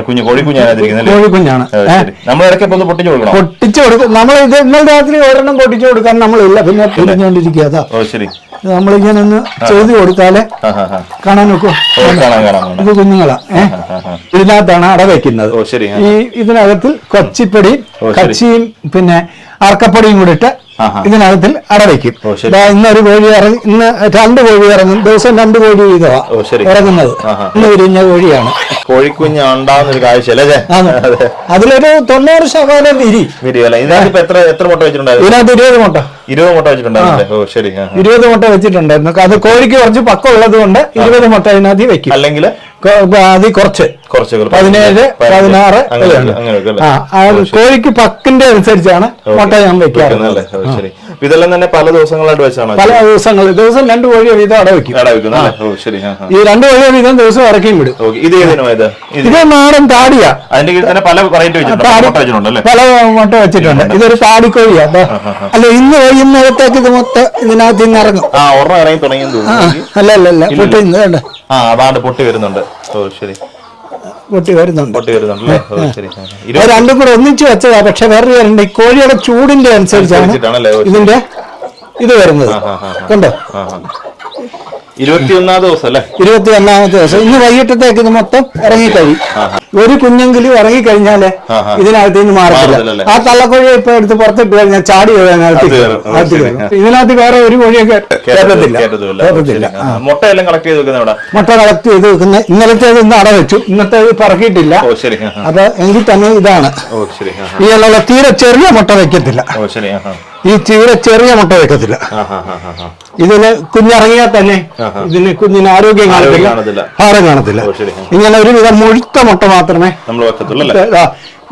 കുഞ്ഞു കോഴിക്കുഞ്ഞാണ്? നമ്മൾ ഇടയ്ക്ക് പൊട്ടിച്ചു കൊടുക്കണം? പൊട്ടിച്ചു കൊടുക്കും. നമ്മൾ ഇത് ഇന്നലെ രാത്രി ഒരെണ്ണം പൊട്ടിച്ചു കൊടുക്കാൻ നമ്മളില്ല. പിന്നെ പൊടിഞ്ഞോണ്ടിരിക്കുക അതാ. ശരി. നമ്മളിങ്ങനെ ഒന്ന് ചെയ്തു കൊടുത്താലേ കാണാൻ നോക്കൂ. ഇത് കുഞ്ഞുങ്ങളാ. ഏ? ആ, ആ. ഇതിനകത്താണ് അട വയ്ക്കുന്നത് ഈ ഇതിനകത്തിൽ കൊച്ചിപ്പൊടിയും കച്ചിയും പിന്നെ അറക്കപ്പൊടിയും കൂടി ഇട്ട് ആഹാ. ഇതിനകത്തിൽ അടവയ്ക്കും. ഇന്നൊരു കോഴി ഇറങ്ങി ഇന്ന് രണ്ട് കോഴി ഇറങ്ങും. ദിവസം രണ്ട് കോഴി വീതമാ ഓ, ശരി. ഇറങ്ങുന്നത്. ഇന്ന് വിരിഞ്ഞ കോഴിയാണ്. കോഴിക്കുഞ്ഞ് ഉണ്ടാവുന്നൊരു കാഴ്ച അതിലൊരു തൊണ്ണൂറ് ശതമാനം വിരി. ഇതിനകത്ത് എത്ര എത്ര മുട്ട വെച്ചിട്ടുണ്ടായിരുന്നു? ഇതിനകത്ത് ഇരുപത് മുട്ട. ഇരുപത് മുട്ട വെച്ചിട്ടുണ്ടായിരുന്നു ഓ ശരി. ഇരുപത് മുട്ട വെച്ചിട്ടുണ്ടായിരുന്നു. അത് കോഴിക്ക് കുറച്ച് പക്കം ഉള്ളത് കൊണ്ട് ഇരുപത് മുട്ട അതിനകത്ത് വെക്കും അല്ലെങ്കിൽ അതിൽ കുറച്ച്. പതിനേഴ് പതിനാറ് കോഴിക്ക് പക്കിന്റെ അനുസരിച്ചാണ് മുട്ട ഞാൻ വെക്കാറ്. ഇതെല്ലാം തന്നെ പല ദിവസങ്ങളായിട്ട് വെച്ചാണ്? പല ദിവസങ്ങൾ ദിവസം രണ്ട് കോഴി വീതം അട വെക്കും. ഈ രണ്ട് കോഴി വീതം ദിവസം ഇറക്കിയും വിടും. ഇത് ഇത്? നാടൻ താടിയാ. അതിന്റെ പല പല മുട്ട വെച്ചിട്ടുണ്ട്. ഇതൊരു താടിക്കോഴിയാ. കോഴിയാ അല്ല ഇന്ന് വൈകുന്നേരത്തേക്ക് ഇത് മൊത്തം ഇതിനകത്ത് ഇന്ന് ഇറങ്ങും. അല്ല അല്ല അല്ല. പൊട്ടി ഇന്ന് കണ്ട ആ അതാണ്ട് പൊട്ടി വരുന്നുണ്ട്. ഓ ശരി. പൊട്ടി വരുന്നുണ്ട്. പൊട്ടി വരുന്നുണ്ട് രണ്ടും കൂടെ ഒന്നിച്ച് വെച്ചതാ. പക്ഷെ വേറൊരു ഈ കോഴിയുടെ ചൂടിന്റെ അനുസരിച്ചാണ്. ഇതിന്റെ ഇത് വരുന്നത്. കണ്ടോ. ഇരുപത്തിയൊന്നാം ദിവസം അല്ലേ ഇരുപത്തി ഒന്നാമത്തെ ദിവസം. ഇന്ന് വൈകിട്ടത്തേക്ക് ഇത് മൊത്തം ഇറങ്ങിക്കഴിയും. ഒരു കുഞ്ഞെങ്കിലും ഇറങ്ങിക്കഴിഞ്ഞാൽ. ഇതിനകത്ത് നിന്ന് മാറത്തില്ല? ആ തള്ളക്കോഴിയെ ഇപ്പൊ എടുത്ത് പുറത്തിട്ട് കഴിഞ്ഞാൽ ചാടി അതിനകത്ത്. ഇതിനകത്ത് വേറെ ഒരു കോഴിയൊക്കെ കേ- കയറ്റത്തില്ല കേട്ടതുമില്ല. മുട്ട എല്ലാം കളക്ട് ചെയ്ത് വെക്കുന്ന അവിടെ മുട്ട കളക്ട് ചെയ്ത് വെക്കുന്ന ഇന്നലത്തേത് ഇന്ന് അട വെച്ചു. ഇന്നത്തെ പറക്കിയിട്ടില്ല. അപ്പൊ എങ്കിൽ തന്നെ ഇതാണ്. ഈ തീരെ ചെറിയ മുട്ട വെക്കത്തില്ല. ഈ തീരെ ചെറിയ മുട്ട വെക്കത്തില്ല. ഇതിന് കുഞ്ഞിറങ്ങിയാൽ തന്നെ ഇതിന് കുഞ്ഞിന് ആരോഗ്യം കാണത്തില്ല. ഭാരം കാണത്തില്ല. ഇങ്ങനെ ഒരുവിധം മുഴുത്ത മുട്ട മാത്രമേ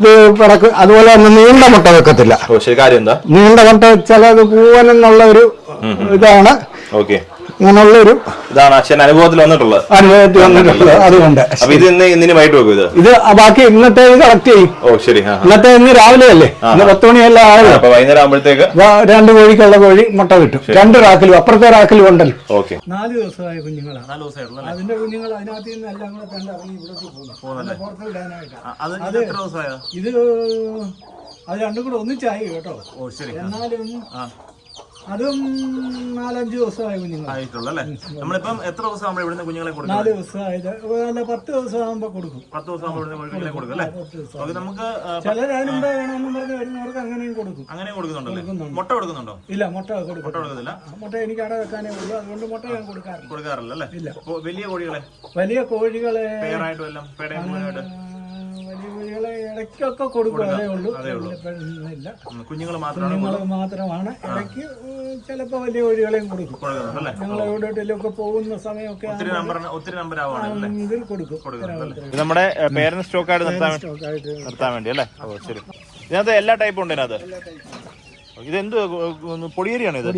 ഇത് പിടക്ക് അതുപോലെ തന്നെ നീണ്ട മുട്ട വെക്കത്തില്ല. നീണ്ട മുട്ട വെച്ചാൽ പൂവൻ എന്നുള്ള ഒരു ഇതാണ്. ഒരു ഇതാണ് അച്ഛൻ അനുഭവത്തിൽ വന്നിട്ടുള്ളത്. അനുഭവത്തിൽ വന്നിട്ടുള്ളത്. അതുകൊണ്ട്. അപ്പൊ ഇത് ഇന്ന് ഇന്നിന് വൈകിട്ട് വെക്കും ഇത്? ഇത് ബാക്കി ഇന്നത്തെ കളക്ട് ചെയ്യും. ഓ ശരി. ഇന്നത്തെ ഇന്ന് രാവിലെ അല്ലേ? ഇന്ന് പത്ത് മണിയല്ല ആവില്ല അപ്പൊ വൈകുന്നേരം ആകുമ്പോഴത്തേക്ക് രണ്ട് കോഴിക്കുള്ള കോഴി മുട്ട കിട്ടും. രണ്ട് റാക്കിലും അപ്പുറത്തെ റാക്കിലും ഉണ്ടല്ലോ. ഓക്കെ. നാല് ദിവസമായ കുഞ്ഞുങ്ങളാണ്. അതിന്റെ കുഞ്ഞുങ്ങൾ അതിനകത്ത് നിന്ന് എല്ലാം കൂടെ കണ്ട് ഇറങ്ങി ഇവിടേക്ക് പോകുന്നു. ഇത് അത് രണ്ടും കൂടെ ഒന്നിച്ചായി കേട്ടോ. ഓ ശരി. എന്നാലും ആ. അതും നാലഞ്ച് ദിവസമായ കുഞ്ഞുങ്ങൾ ആയിട്ടുള്ളൂ അല്ലേ നമ്മളിപ്പം എത്ര ദിവസം ആകുമ്പോൾ ഇവിടുന്ന് കുഞ്ഞുങ്ങളെ കൊടുക്കും? നാല് ദിവസമായത് അല്ല പത്ത് ദിവസം ആകുമ്പോൾ കൊടുക്കും. പത്ത് ദിവസം ആകുമ്പോൾ ഇവിടുന്ന് കുഞ്ഞുങ്ങളെ കൊടുക്കും. അല്ലേ? ഓക്കെ നമുക്ക് ചിലർ അതിനുമ്പ് വേണമെന്ന് പറഞ്ഞ് വരുന്നവർക്ക് അങ്ങനെയും കൊടുക്കും. അങ്ങനെ കൊടുക്കുന്നുണ്ടല്ലേ? മുട്ട കൊടുക്കുന്നുണ്ടോ? ഇല്ല മുട്ട മുട്ട കൊടുക്കും കൊടുക്കുന്നില്ല മുട്ട എനിക്ക് അവിടെ വെക്കാനേ ഉള്ളൂ. അതുകൊണ്ട് മുട്ട ഞാൻ കൊടുക്കാറില്ല. കൊടുക്കാറില്ല അല്ലേ? ഇല്ല. വലിയ കോഴികളെ? വലിയ കോഴികളെ പേരായിട്ടും എല്ലാം പേടയും കോഴിയായിട്ട് ആ, വലിയ കോഴികളെ ഇടയ്ക്കൊക്കെ കൊടുക്കും അതേ ഉള്ളൂ ഇല്ല കുഞ്ഞുങ്ങൾ മാത്രമാണ് ഇടയ്ക്ക് ചിലപ്പോ വലിയ കോഴികളെയും കൊടുക്കും. ഞങ്ങൾ എവിടെയൊക്കെ പോകുന്ന സമയമൊക്കെ ഇതിൽ കൊടുക്കും. നമ്മുടെ വേണ്ടി സ്റ്റോക്കായിട്ട് നിർത്താൻ വേണ്ടി അല്ലേ? ഓ ശരി. ഇതിനകത്ത് എല്ലാ ടൈപ്പും ഉണ്ട് ഇതിനകത്ത്? ഇതെന്ത് പൊടിയേരിയാണ് ഇത്.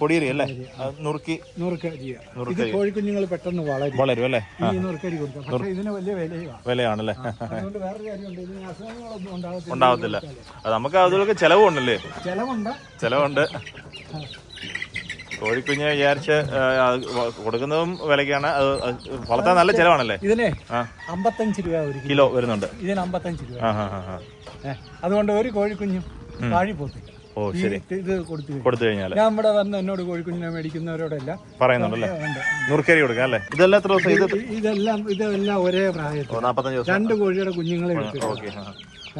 പൊടിയേരി. അല്ലേ? നുറുക്കി. ഇത് കോഴിക്കുഞ്ഞുങ്ങൾ പെട്ടെന്ന് വളരും. വളരും അല്ലേ? നൂറുക്കരി കൊടുക്കാം. പക്ഷേ ഇതിന് വലിയ വിലയുമാണ്. വിലയാണല്ലേ? അതുകൊണ്ട് വേറൊരു കാര്യമുണ്ട്. ഇതിന് അസുഖങ്ങളൊന്നും ഉണ്ടാകത്തില്ല. ഉണ്ടാവത്തില്ല നമുക്ക് അതിലൊക്കെ ചെലവുണ്ടല്ലേ? ചെലവുണ്ട്. ചെലവുണ്ട്. കോഴിക്കുഞ്ഞ് വിചാരിച്ച് കൊടുക്കുന്നതും വിലക്കാണ് അത് വളർത്താൻ നല്ല ചെലവാണല്ലേ? ഇതിനെ അമ്പത്തഞ്ച് രൂപ ഒരു കിലോ. വരുന്നുണ്ട്. ഇതിന് അമ്പത്തഞ്ച് രൂപ. അതുകൊണ്ട് ഒരു കോഴിക്കുഞ്ഞും താഴി പോത്തില്ല ഓ ശരി. ഇത് കൊടുത്തു കഴിഞ്ഞാൽ. കൊടുത്തു കഴിഞ്ഞാൽ ഞാൻ ഇവിടെ വന്ന് എന്നോട് കോഴിക്കുഞ്ഞിനെ മേടിക്കുന്നവരോടെല്ലാം പറയുന്നുണ്ടല്ലേ. നുറുക്കരി അല്ലേ? ഇതെല്ലാം എത്ര ദിവസം ഇത് ഇതെല്ലാം ഇതെല്ലാം ഒരേ പ്രായത്തിൽ. ദിവസം. രണ്ട് കോഴിയുടെ കുഞ്ഞുങ്ങളെ ഓക്കെ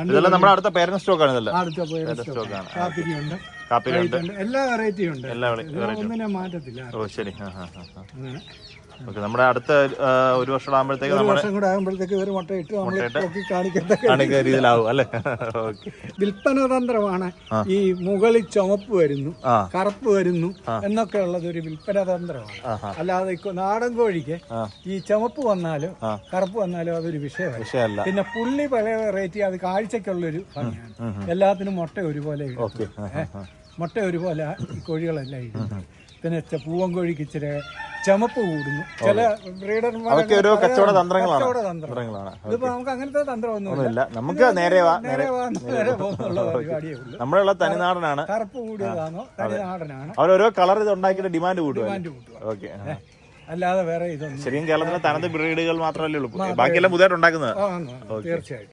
ഇതെല്ലാം നമ്മുടെ അടുത്ത പേരന്റ് സ്റ്റോക്ക് ആണ് ഇതെല്ലാം. അടുത്ത സ്റ്റോക്കാണ് കാപ്പിരിയുണ്ട്. ഉണ്ട് എല്ലാ വെറൈറ്റിയും ഉണ്ട്. എല്ലാ ഒന്നിനെ മാറ്റത്തില്ല. ഓ ശരി. ആ ആ ആ, ആ. അങ്ങനെ. ഓക്കെ നമ്മുടെ അടുത്ത ഒരു വർഷം ആകുമ്പോഴത്തേക്ക് ഒരു വർഷം കൂടെ ആകുമ്പോഴത്തേക്ക് ഒരു മുട്ട ഇട്ട് നമ്മൾ നോക്കി കാണിക്കത്തക്ക രീതിയിലാവും അല്ലേ? ഓക്കെ. വിൽപ്പന തന്ത്രമാണ് ഈ മുകളിൽ ചുമപ്പ് വരുന്നു കറുപ്പ് വരുന്നു എന്നൊക്കെ ഉള്ളത് ഒരു വിൽപ്പന തന്ത്രമാണ്. അല്ലാതെ നാടൻ കോഴിക്ക് ഈ ചുമപ്പ് വന്നാലും കറുപ്പ് വന്നാലും അതൊരു വിഷയമല്ല. പിന്നെ പുള്ളി പല വെറൈറ്റി അത് കാഴ്ചക്കുള്ളൊരു ഭംഗിയാണ്. എല്ലാത്തിനും മുട്ട ഒരുപോലെ ഇടും. മുട്ട ഒരുപോലെ കോഴികളെല്ലാം ഇടുന്നു പിന്നെ പൂവൻ കോഴിക്ക് ഇച്ചിരി ചുമപ്പ് കൂടുന്നു. ചില ബ്രീഡർമാർ ഓരോ കച്ചവട തന്ത്രങ്ങളാണ്. കച്ചവട തന്ത്രങ്ങളാണ്. ഇതിപ്പോ നമുക്ക് അങ്ങനത്തെ തന്ത്രമൊന്നുമില്ല നമുക്ക് നേരെ വാ നേരെ വാ, നേരെ പോകുന്നുള്ള പരിപാടിയേ ഉള്ളൂ. നമ്മളുള്ള തനിനാടനാണ്. കറുപ്പ് കൂടിയതാണോ? തനിനാടനാണ്. അവരോരോ കളർ ഇത് ഉണ്ടാക്കിയിട്ട് ഡിമാൻഡ് കൂട്ടും ഡിമാൻഡ് കൂട്ടുക ഓക്കെ അല്ലാതെ വേറെ ഇതൊന്നും ശരിക്കും കേരളത്തിലെ തനത് ബ്രീഡുകൾ മാത്രമല്ലേ ഉള്ളൂ. ബാക്കിയെല്ലാം പുതിയതായിട്ട് ഉണ്ടാക്കുന്നത്. ആ, ആണ്, ആണ്. തീർച്ചയായും